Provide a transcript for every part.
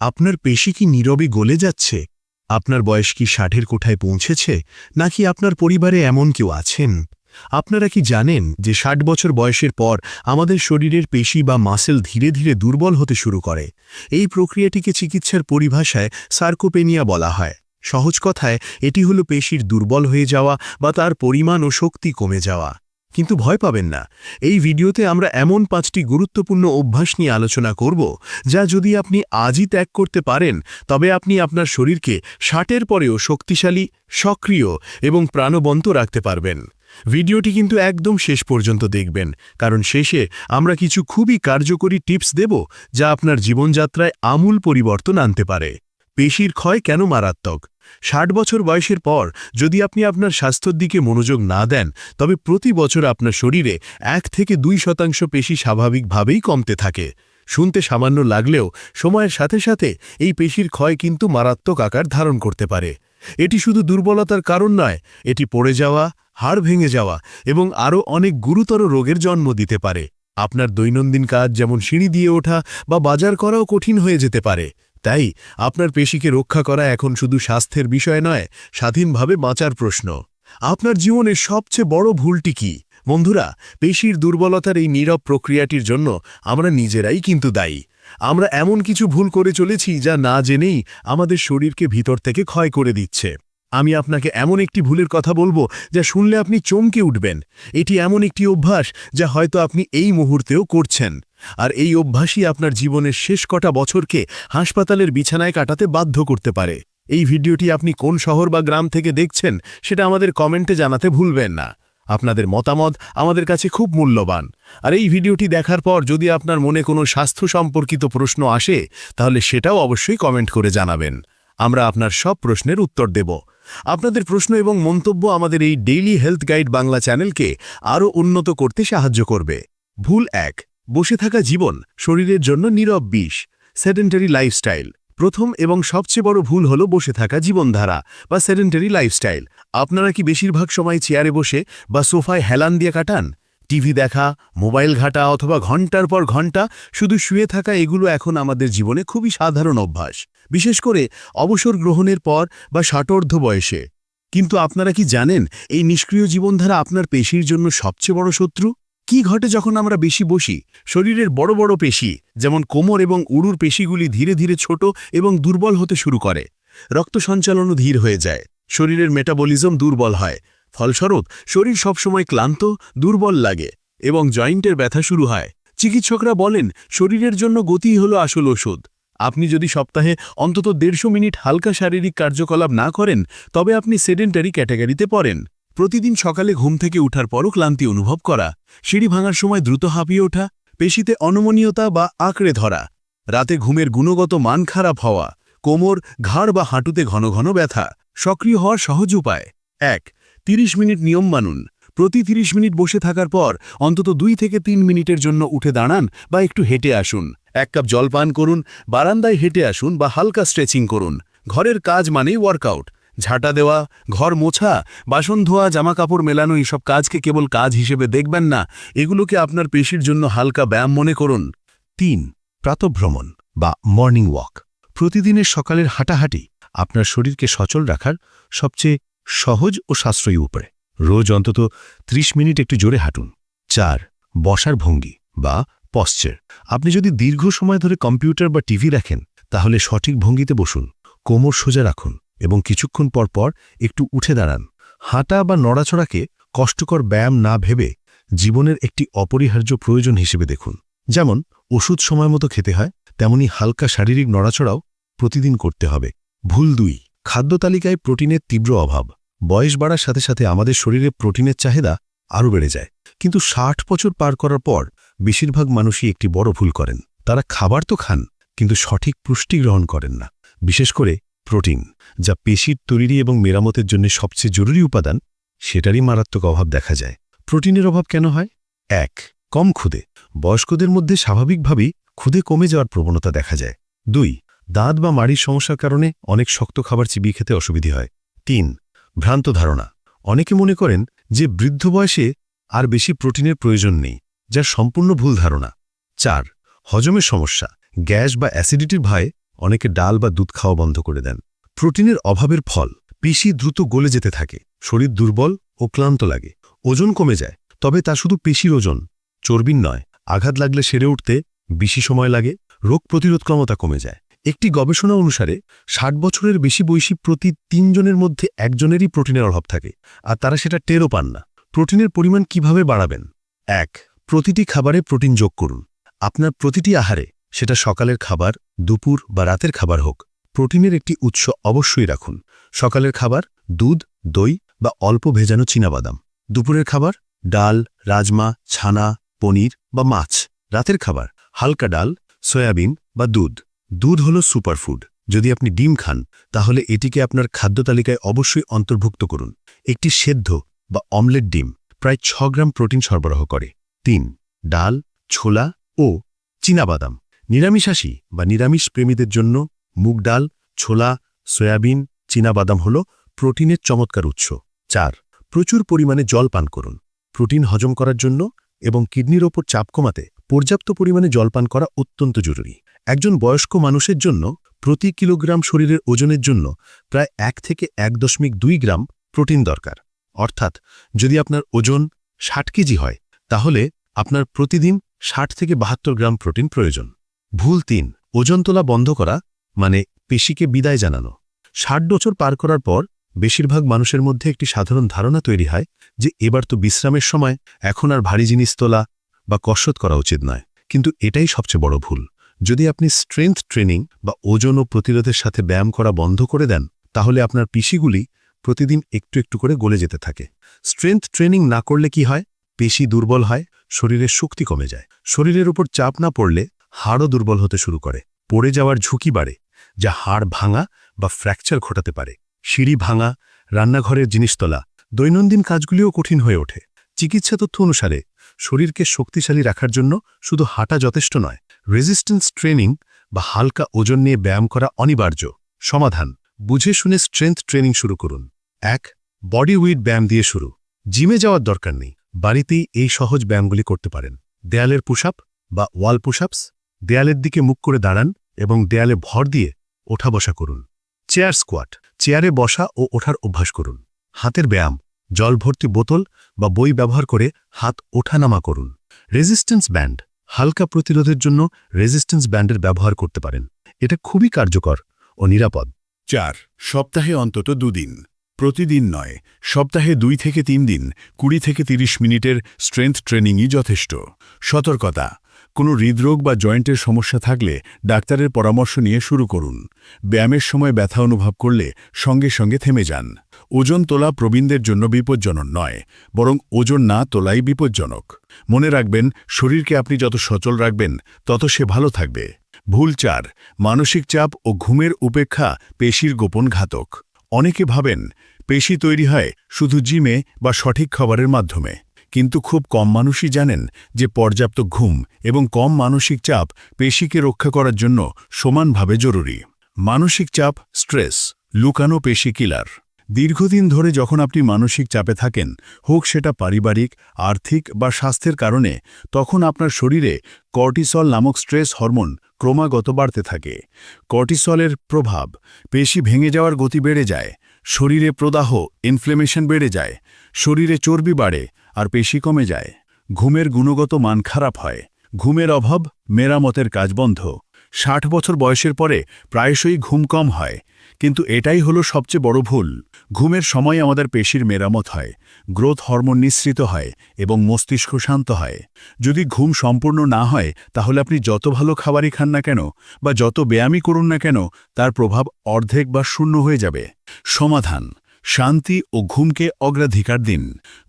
আপনার পেশি কি নীরবে গলে যাচ্ছে? আপনার বয়স কি ষাটের কোঠায় পৌঁছেছে? নাকি আপনার পরিবারে এমন কেউ আছেন? আপনারা কি জানেন যে ষাট বছর বয়সের পর আমাদের শরীরের পেশি বা মাসেল ধীরে ধীরে দুর্বল হতে শুরু করে? এই প্রক্রিয়াটিকে চিকিৎসার পরিভাষায় সার্কোপেনিয়া বলা হয়। সহজ কথায়, এটি হলো পেশির দুর্বল হয়ে যাওয়া বা তার পরিমাণ ও শক্তি কমে যাওয়া। কিন্তু ভয় পাবেন না। এই ভিডিওতে আমরা এমন পাঁচটি গুরুত্বপূর্ণ অভ্যাস নিয়ে আলোচনা করব, যা যদি আপনি আজই ত্যাগ করতে পারেন, তবে আপনি আপনার শরীরকে ষাটের পরেও শক্তিশালী, সক্রিয় এবং প্রাণবন্ত রাখতে পারবেন। ভিডিওটি কিন্তু একদম শেষ পর্যন্ত দেখবেন, কারণ শেষে আমরা কিছু খুবই কার্যকরী টিপস দেব, যা আপনার জীবনযাত্রায় আমূল পরিবর্তন আনতে পারে। পেশির ক্ষয় কেন মারাত্মক? ষাট বছর বয়সের পর যদি আপনি আপনার স্বাস্থ্যের দিকে মনোযোগ না দেন, তবে প্রতি বছর আপনার শরীরে এক থেকে দুই শতাংশ পেশি স্বাভাবিকভাবেই কমতে থাকে। শুনতে সামান্য লাগলেও সময়ের সাথে সাথে এই পেশির ক্ষয় কিন্তু মারাত্মক আকার ধারণ করতে পারে। এটি শুধু দুর্বলতার কারণ নয়, এটি পড়ে যাওয়া, হাড় ভেঙে যাওয়া এবং আরও অনেক গুরুতর রোগের জন্ম দিতে পারে। আপনার দৈনন্দিন কাজ যেমন সিঁড়ি দিয়ে ওঠা বা বাজার করাও কঠিন হয়ে যেতে পারে। তাই আপনার পেশিকে রক্ষা করা এখন শুধু স্বাস্থ্যের বিষয় নয়, স্বাধীনভাবে বাঁচার প্রশ্ন। আপনার জীবনের সবচেয়ে বড় ভুলটি কি? বন্ধুরা, পেশির দুর্বলতার এই নীরব প্রক্রিয়াটির জন্য আমরা নিজেরাই কিন্তু দায়ী। আমরা এমন কিছু ভুল করে চলেছি যা না জেনেই আমাদের শরীরকে ভিতর থেকে ক্ষয় করে দিচ্ছে। আমি আপনাকে এমন একটি ভুলের কথা বলব যা শুনলে আপনি চমকে উঠবেন। এটি এমন একটি অভ্যাস যা হয়তো আপনি এই মুহূর্তেও করছেন। আর এই অভ্যাসই আপনার জীবনের শেষ কটা বছরকে হাসপাতালের বিছানায় কাটাতে বাধ্য করতে পারে। এই ভিডিওটি আপনি কোন শহর বা গ্রাম থেকে দেখছেন, সেটা আমাদের কমেন্টে জানাতে ভুলবেন না। আপনাদের মতামত আমাদের কাছে খুব মূল্যবান। আর এই ভিডিওটি দেখার পর যদি আপনার মনে কোনো স্বাস্থ্য সম্পর্কিত প্রশ্ন আসে, তাহলে সেটাও অবশ্যই কমেন্ট করে জানাবেন। আমরা আপনার সব প্রশ্নের উত্তর দেব। আপনাদের প্রশ্ন এবং মন্তব্য আমাদের এই ডেইলি হেলথ গাইড বাংলা চ্যানেলকে আরও উন্নত করতে সাহায্য করবে। ভুল এক। বসে থাকা জীবন শরীরের জন্য নীরব বিষ, সেডেন্টারি লাইফস্টাইল। প্রথম এবং সবচেয়ে বড় ভুল হল বসে থাকা জীবনধারা বা সেডেন্টারি লাইফস্টাইল। আপনারা কি বেশিরভাগ সময় চেয়ারে বসে বা সোফায় হেলান দিয়ে কাটান? টিভি দেখা, মোবাইল ঘাটা অথবা ঘণ্টার পর ঘণ্টা শুধু শুয়ে থাকা এগুলো এখন আমাদের জীবনে খুবই সাধারণ অভ্যাস। বিশেষ করে অবসর গ্রহণের পর বা ষাটোর্ধ বয়সে। কিন্তু আপনারা কি জানেন এই নিষ্ক্রিয় জীবনধারা আপনার পেশির জন্য সবচেয়ে বড় শত্রু? কি ঘটে যখন আমরা বেশি বসি? শরীরের বড় বড় পেশি, যেমন কোমর এবং উড়ুর পেশিগুলি ধীরে ধীরে ছোট এবং দুর্বল হতে শুরু করে। রক্ত সঞ্চালনও ধীর হয়ে যায়। শরীরের মেটাবলিজম দুর্বল হয়। ফলস্বরূপ, শরীর সবসময় ক্লান্ত, দুর্বল লাগে এবং জয়েন্টের ব্যথা শুরু হয়। চিকিৎসকরা বলেন, শরীরের জন্য গতিই হল আসল ওষুধ। আপনি যদি সপ্তাহে অন্তত দেড়শো মিনিট হালকা শারীরিক কার্যকলাপ না করেন, তবে আপনি সেডেন্টারি ক্যাটাগরিতে পড়েন। প্রতিদিন সকালে ঘুম থেকে উঠার পরও ক্লান্তি অনুভব করা, সিঁড়ি ভাঙার সময় দ্রুত হাঁপিয়ে ওঠা, পেশিতে অনমনীয়তা বা আঁকড়ে ধরা, রাতে ঘুমের গুণগত মান খারাপ হওয়া, কোমর, ঘাড় বা হাঁটুতে ঘন ঘন ব্যথা, সক্রিয় হওয়ার সহজ উপায়। এক ৩০ মিনিট নিয়ম মানুন। প্রতি ৩০ মিনিট বসে থাকার পর অন্তত দুই থেকে তিন মিনিটের জন্য উঠে দাঁড়ান বা একটু হেঁটে আসুন। এক কাপ জল পান করুন, বারান্দায় হেঁটে আসুন বা হালকা স্ট্রেচিং করুন। ঘরের কাজ মানেই ওয়ার্কআউট ঝাঁটা দেওয়া, ঘর মোছা, বাসন ধোয়া জামা কাপড় মেলানো এইসব কাজকে কেবল কাজ হিসেবে দেখবেন না। এগুলোকে আপনার পেশির জন্য হালকা ব্যায়াম মনে করুন। তিন, প্রাতভ্রমণ বা মর্নিং ওয়াক। প্রতিদিনের সকালের হাঁটাহাঁটি আপনার শরীরকে সচল রাখার সবচেয়ে সহজ ও সাশ্রয়ী উপায় রোজ অন্তত ৩০ মিনিট একটু জোরে হাঁটুন। চার, বসার ভঙ্গি বা পশ্চার। আপনি যদি দীর্ঘ সময় ধরে কম্পিউটার বা টিভি রাখেন, তাহলে সঠিক ভঙ্গিতে বসুন। কোমর সোজা রাখুন। এবং কিছুক্ষণ পর পর একটু উঠে দাঁড়ান। হাঁটা বা নড়াচড়াকে কষ্টকর ব্যায়াম না ভেবে জীবনের একটি অপরিহার্য প্রয়োজন হিসেবে দেখুন। যেমন, ওষুধ সময় মতো খেতে হয়, তেমনি হালকা শারীরিক নড়াচড়াও প্রতিদিন করতে হবে। ভুল দুই, খাদ্য তালিকায় প্রোটিনের তীব্র অভাব। বয়স বাড়ার সাথে সাথে আমাদের শরীরে প্রোটিনের চাহিদা আরও বেড়ে যায়। কিন্তু ষাট বছর পার করার পর বেশিরভাগ মানুষই একটি বড় ভুল করেন। তারা খাবার তো খান, কিন্তু সঠিক পুষ্টি গ্রহণ করেন না। বিশেষ করে প্রোটিন, যা পেশির তৈরি এবং মেরামতের জন্য সবচেয়ে জরুরি উপাদান, সেটারই মারাত্মক অভাব দেখা যায়। প্রোটিনের অভাব কেন হয়? এক, কম ক্ষুদে। বয়স্কদের মধ্যে স্বাভাবিকভাবেই ক্ষুদে কমে যাওয়ার প্রবণতা দেখা যায়। দুই, দাঁত বা মাড়ির সমস্যার কারণে অনেক শক্ত খাবার চিবিয়ে খেতে অসুবিধে হয়। তিন, ভ্রান্ত ধারণা। অনেকে মনে করেন যে বৃদ্ধ বয়সে আর বেশি প্রোটিনের প্রয়োজন নেই যা সম্পূর্ণ ভুল ধারণা। চার, হজমের সমস্যা। গ্যাস বা অ্যাসিডিটির ভয়ে অনেকে ডাল বা দুধ খাওয়া বন্ধ করে দেন। প্রোটিনের অভাবের ফল, পেশি দ্রুত গলে যেতে থাকে, শরীর দুর্বল ও ক্লান্ত লাগে। ওজন কমে যায়, তবে তা শুধু পেশির ওজন, চর্বির নয়। আঘাত লাগলে সেরে উঠতে বেশি সময় লাগে, রোগ প্রতিরোধ ক্ষমতা কমে যায়। একটি গবেষণা অনুসারে, ষাট বছরের বেশি বয়সী প্রতি তিনজনের মধ্যে একজনেরই প্রোটিনের অভাব থাকে, আর তারা সেটা টেরও পান না। প্রোটিনের পরিমাণ কীভাবে বাড়াবেন? এক, প্রতিটি খাবারে প্রোটিন যোগ করুন। আপনার প্রতিটি আহারে সেটা সকালের খাবার, দুপুর বা রাতের খাবার হোক। প্রোটিনের একটি উৎস অবশ্যই রাখুন। সকালের খাবার, দুধ, দই বা অল্প ভেজানো চীনাবাদাম। দুপুরের খাবার, ডাল, রাজমা, ছানা, পনির বা মাছ। রাতের খাবার, হালকা ডাল, সয়াবিন বা দুধ। দুধ হল সুপারফুড। যদি আপনি ডিম খান, তাহলে এটিকে আপনার খাদ্য তালিকায় অবশ্যই অন্তর্ভুক্ত করুন। একটি সেদ্ধ বা অমলেট ডিম প্রায় ছ গ্রাম প্রোটিন সরবরাহ করে। তিন, ডাল, ছোলা ও চীনাবাদাম। নিরামিষাশী বা নিরামিষ প্রেমীদের জন্য মুগ ডাল, ছোলা, সয়াবিন, চীনাবাদাম হল প্রোটিনের চমৎকার উৎস। চার, প্রচুর পরিমাণে জল পান করুন। প্রোটিন হজম করার জন্য এবং কিডনির ওপর চাপ কমাতে পর্যাপ্ত পরিমাণে জল পান করা অত্যন্ত জরুরি। একজন বয়স্ক মানুষের জন্য প্রতি কিলোগ্রাম শরীরের ওজনের জন্য প্রায় এক থেকে এক দশমিক দুই গ্রাম প্রোটিন দরকার। অর্থাৎ যদি আপনার ওজন ষাট কেজি হয়, তাহলে আপনার প্রতিদিন ষাট থেকে বাহাত্তর গ্রাম প্রোটিন প্রয়োজন। ভুল তিন ওজন তোলা বন্ধ করা মানে পেশিকে বিদায় জানানো। ষাট বছর পার করার পর বেশিরভাগ মানুষের মধ্যে একটি সাধারণ ধারণা তৈরি হয় যে এবার তো বিশ্রামের সময়, এখন আর ভারী জিনিস তোলা বা কসরত করা উচিত নয়। কিন্তু এটাই সবচেয়ে বড় ভুল। যদি আপনি স্ট্রেংথ ট্রেনিং বা ওজন ও প্রতিরোধের সাথে ব্যায়াম করা বন্ধ করে দেন, তাহলে আপনার পিশিগুলি প্রতিদিন একটু একটু করে গলে যেতে থাকে। স্ট্রেংথ ট্রেনিং না করলে কি হয়? পেশি দুর্বল হয়, শরীরের শক্তি কমে যায়। শরীরের উপর চাপ না পড়লে হাড়ও দুর্বল হতে শুরু করে। পড়ে যাওয়ার ঝুঁকি বাড়ে, যা হাড় ভাঙা বা ফ্র্যাকচার ঘটাতে পারে। সিঁড়ি ভাঙা, রান্নাঘরের জিনিস তোলা দৈনন্দিন কাজগুলিও কঠিন হয়ে ওঠে। চিকিৎসা তথ্য অনুসারে, শরীরকে শক্তিশালী রাখার জন্য শুধু হাঁটা যথেষ্ট নয় রেজিস্ট্যান্স ট্রেনিং বা হালকা ওজন নিয়ে ব্যায়াম করা অনিবার্য। সমাধান, বুঝে শুনে স্ট্রেংথ ট্রেনিং শুরু করুন। এক বডি উইট ব্যায়াম দিয়ে শুরু। জিমে যাওয়ার দরকার নেই। বাড়িতেই এই সহজ ব্যায়ামগুলি করতে পারেন। দেয়ালের পুশআপ বা ওয়াল পুশআপস দেয়ালের দিকে মুখ করে দাঁড়ান এবং দেয়ালে ভর দিয়ে ওঠা বসা করুন। চেয়ার স্কোয়াট, চেয়ারে বসা ও ওঠার অভ্যাস করুন। হাতের ব্যায়াম জল ভর্তি বোতল বা বই ব্যবহার করে হাত ওঠানামা করুন। রেজিস্ট্যান্স ব্যান্ড, হালকা প্রতিরোধের জন্য রেজিস্ট্যান্স ব্যান্ডের ব্যবহার করতে পারেন। এটা খুবই কার্যকর ও নিরাপদ। চার, সপ্তাহে অন্তত দুদিন। প্রতিদিন নয়, সপ্তাহে দুই থেকে তিন দিন, কুড়ি থেকে তিরিশ মিনিটের স্ট্রেংথ ট্রেনিংই যথেষ্ট। সতর্কতা কোনো হৃদরোগ বা জয়েন্টের সমস্যা থাকলে ডাক্তারের পরামর্শ নিয়ে শুরু করুন। ব্যায়ামের সময় ব্যথা অনুভব করলে সঙ্গে সঙ্গে থেমে যান। ওজন তোলা প্রবীণদের জন্য বিপজ্জনক নয়, বরং ওজন না তোলাই বিপজ্জনক। মনে রাখবেন, শরীরকে আপনি যত সচল রাখবেন, তত সে ভালো থাকবে। ভুল চার, মানসিক চাপ ও ঘুমের উপেক্ষা পেশির গোপন ঘাতক। অনেকে ভাবেন, পেশি তৈরি হয় শুধু জিমে বা সঠিক খাবারের মাধ্যমে। কিন্তু খুব কম মানুষই জানেন যে পর্যাপ্ত ঘুম এবং কম মানসিক চাপ পেশিকে রক্ষা করার জন্য সমানভাবে জরুরি। মানসিক চাপ, স্ট্রেস, লুকানো পেশি কিলার। দীর্ঘদিন ধরে যখন আপনি মানসিক চাপে থাকেন, হোক সেটা পারিবারিক, আর্থিক বা স্বাস্থ্যের কারণে, তখন আপনার শরীরে কর্টিসল নামক স্ট্রেস হরমোন ক্রমাগত বাড়তে থাকে। কর্টিসলের প্রভাব, পেশি ভেঙে যাওয়ার গতি বেড়ে যায়, শরীরে প্রদাহ ইনফ্লেমেশন বেড়ে যায়, শরীরে চর্বি বাড়ে আর পেশি কমে যায়। ঘুমের গুণগত মান খারাপ হয়। ঘুমের অভাব, মেরামতের কাজ বন্ধ। ষাট বছর বয়সের পরে প্রায়শই ঘুম কম হয়। কিন্তু এটাই হলো সবচেয়ে বড় ভুল। ঘুমের সময় আমাদের পেশির মেরামত হয়। গ্রোথ হরমোন নিঃসৃত হয় এবং মস্তিষ্ক শান্ত হয়। যদি ঘুম সম্পূর্ণ না হয়, তাহলে আপনি যত ভালো খাবারই খান না কেন বা যত ব্যায়ামই করুন না কেন, তার প্রভাব অর্ধেক বা শূন্য হয়ে যাবে। সমাধান। শান্তি ও ঘুমকে অগ্রাধিকার দিন।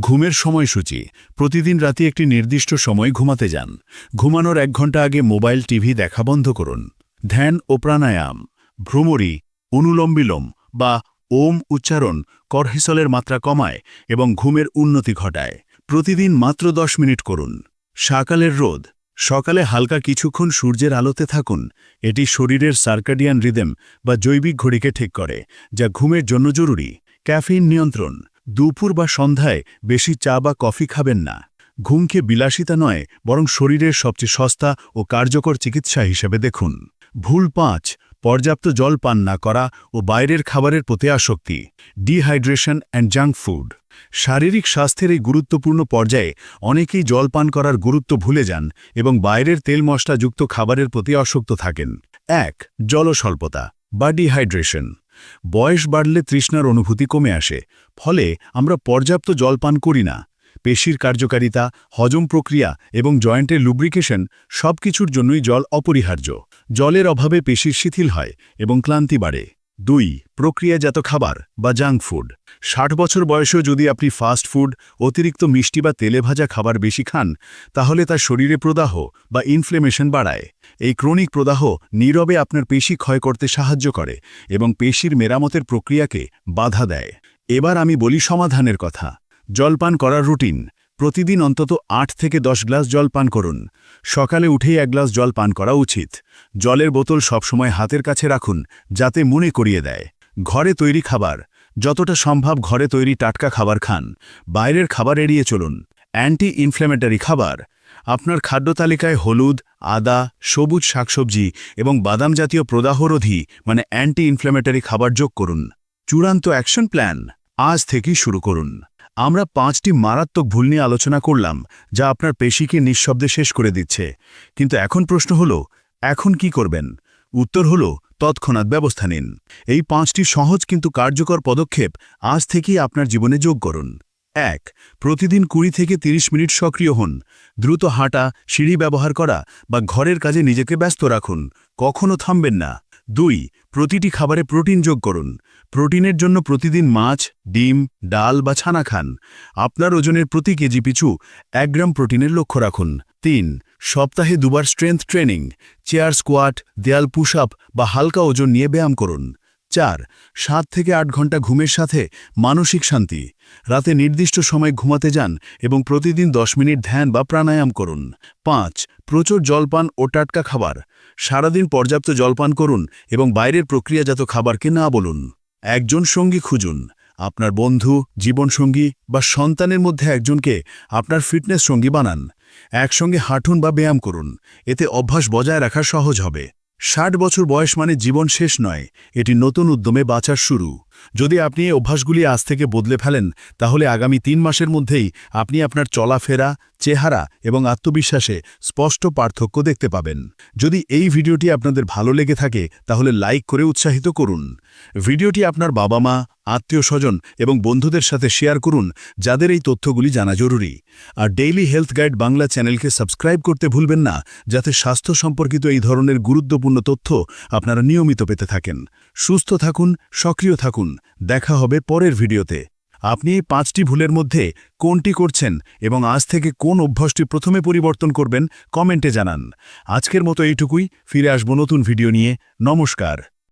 ঘুমের সময়সূচি। প্রতিদিন রাতে একটি নির্দিষ্ট সময় ঘুমাতে যান। ঘুমানোর এক ঘণ্টা আগে মোবাইল, টিভি দেখা বন্ধ করুন। ধ্যান ও প্রাণায়াম। ভ্রমরি অনুলোম বিলোম বা ওম উচ্চারণ করহিসলের মাত্রা কমায় এবং ঘুমের উন্নতি ঘটায়। প্রতিদিন মাত্র দশ মিনিট করুন। সকালের রোদ। সকালে হালকা কিছুক্ষণ সূর্যের আলোতে থাকুন। এটি শরীরের সার্কাডিয়ান রিদেম বা জৈবিক ঘড়িকে ঠিক করে, যা ঘুমের জন্য জরুরি। ক্যাফিন নিয়ন্ত্রণ। দুপুর বা সন্ধ্যায় বেশি চা বা কফি খাবেন না। ঘুমকে বিলাসিতা নয়, বরং শরীরের সবচেয়ে সস্তা ও কার্যকর চিকিৎসা হিসেবে দেখুন। ভুল পাঁচ, পর্যাপ্ত জল পান না করা ও বাইরের খাবারের প্রতি আসক্তি। Dehydration and junk food. শারীরিক স্বাস্থ্যের এই গুরুত্বপূর্ণ পর্যায়ে অনেকেই জল পান করার গুরুত্ব ভুলে যান এবং বাইরের তেল মশলাযুক্ত খাবারের প্রতি আসক্ত থাকেন। এক, জলস্বল্পতা বা ডিহাইড্রেশন। বয়স বাড়লে তৃষ্ণার অনুভূতি কমে আসে, ফলে আমরা পর্যাপ্ত জল পান করি না। পেশির কার্যকারিতা, হজম প্রক্রিয়া এবং জয়েন্টের লুব্রিকেশন সব কিছুর জন্যই জল অপরিহার্য। জলের অভাবে পেশির শিথিল হয় এবং ক্লান্তি বাড়ে। দুই, প্রক্রিয়াজাত খাবার বা জাঙ্ক ফুড ষাট বছর বয়সেও যদি আপনি ফাস্ট ফুড অতিরিক্ত মিষ্টি বা তেলে ভাজা খাবার বেশি খান, তাহলে তার শরীরে প্রদাহ বা ইনফ্লেমেশন বাড়ায়। এই ক্রনিক প্রদাহ নীরবে আপনার পেশি ক্ষয় করতে সাহায্য করে এবং পেশির মেরামতের প্রক্রিয়াকে বাধা দেয়। এবার আমি বলি সমাধানের কথা। জলপান করার রুটিন প্রতিদিন অন্তত আট থেকে দশ গ্লাস জল পান করুন। সকালে উঠেই এক গ্লাস জল পান করা উচিত। জলের বোতল সবসময় হাতের কাছে রাখুন, যাতে মনে করিয়ে দেয়। ঘরে তৈরি খাবার। যতটা সম্ভব ঘরে তৈরি টাটকা খাবার খান। বাইরের খাবার এড়িয়ে চলুন। অ্যান্টি ইনফ্ল্যামেটারি খাবার। আপনার খাদ্য তালিকায় হলুদ, আদা, সবুজ শাকসবজি এবং বাদাম জাতীয় প্রদাহরোধী মানে অ্যান্টি ইনফ্ল্যামেটারি খাবার যোগ করুন। চূড়ান্ত অ্যাকশন প্ল্যান আজ থেকেই শুরু করুন। আমরা পাঁচটি মারাত্মক ভুল নিয়ে আলোচনা করলাম, যা আপনার পেশিকে নিঃশব্দে শেষ করে দিচ্ছে। কিন্তু এখন প্রশ্ন হল, এখন কি করবেন? উত্তর হল, তৎক্ষণাৎ ব্যবস্থা নিন। এই পাঁচটি সহজ কিন্তু কার্যকর পদক্ষেপ আজ থেকেই আপনার জীবনে যোগ করুন। এক, প্রতিদিন কুড়ি থেকে ৩০ মিনিট সক্রিয় হন। দ্রুত হাঁটা, সিঁড়ি ব্যবহার করা বা ঘরের কাজে নিজেকে ব্যস্ত রাখুন। কখনও থামবেন না। দুই, প্রতিটি খাবারে প্রোটিন যোগ করুন। প্রোটিনের জন্য প্রতিদিন মাছ, ডিম, ডাল বা ছানা খান। আপনার ওজনের প্রতি কেজি পিছু এক গ্রাম প্রোটিনের লক্ষ্য রাখুন। তিন, সপ্তাহে দুবার স্ট্রেংথ ট্রেনিং চেয়ার স্কোয়াট দেয়াল পুশ আপ বা হালকা ওজন নিয়ে ব্যায়াম করুন। চার, সাত থেকে আট ঘণ্টা ঘুমের সাথে মানসিক শান্তি। রাতে নির্দিষ্ট সময় ঘুমাতে যান এবং প্রতিদিন দশ মিনিট ধ্যান বা প্রাণায়াম করুন। পাঁচ, প্রচুর জলপান ও টাটকা খাবার। সারাদিন পর্যাপ্ত জলপান করুন এবং বাইরের প্রক্রিয়াজাত খাবারকে না বলুন। একজন সঙ্গী খুঁজুন। আপনার বন্ধু, জীবনসঙ্গী বা সন্তানের মধ্যে একজনকে আপনার ফিটনেস সঙ্গী বানান। একসঙ্গে হাঁটুন বা ব্যায়াম করুন। এতে অভ্যাস বজায় রাখা সহজ হবে। ষাট বছর বয়স মানে জীবন শেষ নয়। এটি নতুন উদ্যমে বাঁচার শুরু। যদি আপনি এই অভ্যাসগুলি আজ থেকে বদলে ফেলেন, তাহলে আগামী তিন মাসের মধ্যেই আপনি আপনার চলাফেরা, চেহারা এবং আত্মবিশ্বাসে স্পষ্ট পার্থক্য দেখতে পাবেন। যদি এই ভিডিওটি আপনাদের ভালো লেগে থাকে, তাহলে লাইক করে উৎসাহিত করুন। ভিডিওটি আপনার বাবা মা আত্মীয় স্বজন এবং বন্ধুদের সাথে শেয়ার করুন, যাদের এই তথ্যগুলি জানা জরুরি। আর ডেইলি হেলথ গাইড বাংলা চ্যানেলকে সাবস্ক্রাইব করতে ভুলবেন না, যাতে স্বাস্থ্য সম্পর্কিত এই ধরনের গুরুত্বপূর্ণ তথ্য আপনারা নিয়মিত পেতে থাকেন। সুস্থ থাকুন, সক্রিয় থাকুন। দেখা হবে পরের ভিডিওতে। আপনি এই পাঁচটি ভুলের মধ্যে কোনটি করছেন এবং আজ থেকে কোন অভ্যাসটি প্রথমে পরিবর্তন করবেন কমেন্টে জানান। আজকের মতো এইটুকুই। ফিরে আসব নতুন ভিডিও নিয়ে। নমস্কার।